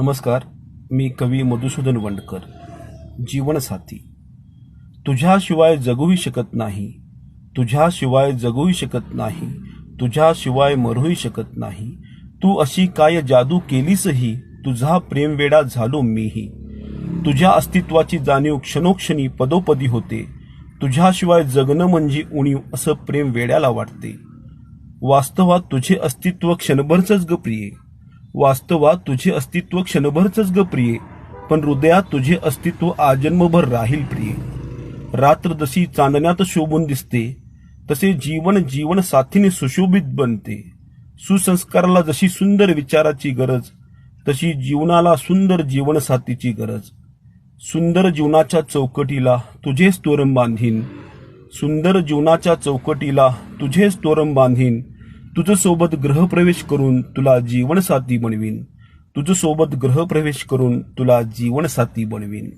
नमस्कार मी कवी मधुसूदन वंडकर जीवनसाथी. तुझ्याशिवाय जगूही शकत नाही तुझ्याशिवाय जगूही शकत नाही तुझ्याशिवाय मरूही शकत नाही तू अशी काय जादू केलीसही तुझा प्रेमवेडा झालो मीही. तुझ्या अस्तित्वाची जाणीव क्षणोक्षणी पदोपदी होते तुझ्याशिवाय जगणं म्हणजे उणीव असं प्रेम वेड्याला वाटते. वास्तवात तुझे अस्तित्व क्षणभरच ग प्रिये वास्तवात तुझे अस्तित्व क्षणभरच ग प्रिये पण हृदयात तुझे अस्तित्व आजन्मभर राहील प्रिये. रात्र जशी चांदण्यात शोभून दिसते तसे जीवन जीवन साथीने सुशोभित बनते. सुसंस्काराला जशी सुंदर विचाराची गरज तशी जीवनाला सुंदर जीवनसाथीची गरज. सुंदर जीवनाच्या चौकटीला तुझेच तोरण बांधीन. सुंदर जीवनाच्या चौकटीला तुझेच तोरण बांधीन. तुझ्यासोबत ग्रहप्रवेश करून तुला जीवनसाथी बनवीन. तुझ्यासोबत ग्रहप्रवेश करून तुला जीवनसाथी बनवीन.